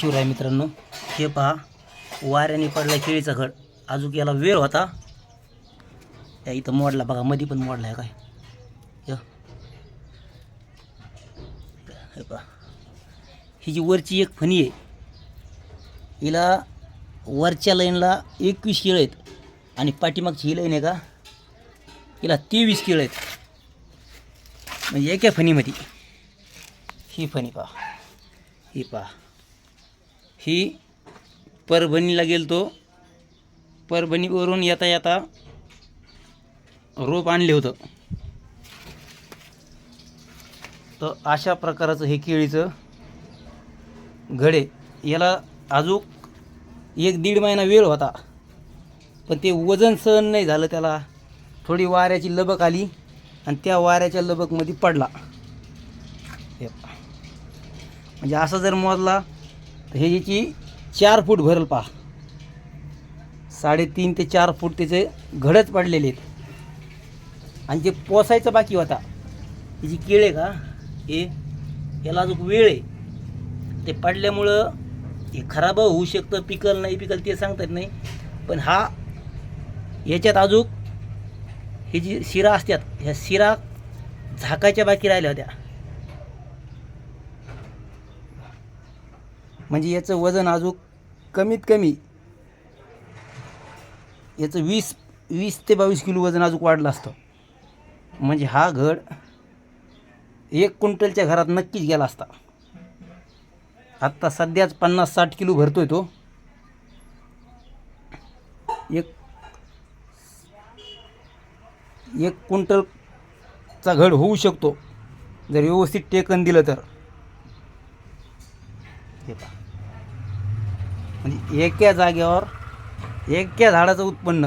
शिवराय मित्रांनो. हे पहा वाऱ्याने पडला केळीचा घड. अजून याला वेळ होता. या इथं मोडला बघा मध्ये पण मोडला आहे काय. हे पहा. ही जी वरची एक फणी आहे हिला वरच्या लाईनला एकवीस केळं आहेत. आणि पाठीमागची ही लाईन आहे का हिला तेवीस केळं आहेत. म्हणजे एका फणीमध्ये. ही फणी पहा. ही पहा. ही परभणीला गेलतो. परभणीवरून येता येता रोप आणले होतं. तर अशा प्रकारचं हे केळीचं घडे. याला अजून एक दीड महिना वेळ होता. पण ते वजन सहन नाही झालं त्याला. थोडी वाऱ्याची लबक आली आणि त्या वाऱ्याच्या लबकमध्ये पडला. हे म्हणजे असं जर मोजला तर हे याची चार फूट भरल पहा. साडेतीन ते चार फूट त्याचे घडच पडलेले आहेत. आणि जे पोसायचं बाकी होता त्याची केळ आहे का हे याला अजून वेळ आहे. ते पडल्यामुळं हे खराब होऊ शकतं पिकल नाही पिकल ते सांगता येत नाही. पण हा याच्यात अजून हे जी शिरा असतात ह्या शिरा झाकायच्या बाकी राहिल्या होत्या. म्हणजे याचं वजन अजून कमीत कमी याचं वीस वीस ते बावीस किलो वजन अजून वाढलं असतं. म्हणजे हा घड एक क्विंटलच्या घरात नक्कीच गेला असता. आत्ता सध्याच पन्नास साठ किलो भरतोय तो. एक एक क्विंटलचा घड होऊ शकतो. जर व्यवस्थित टेकन दिलं तर. हे पहा. म्हणजे एका जागेवर एका झाडाचं उत्पन्न.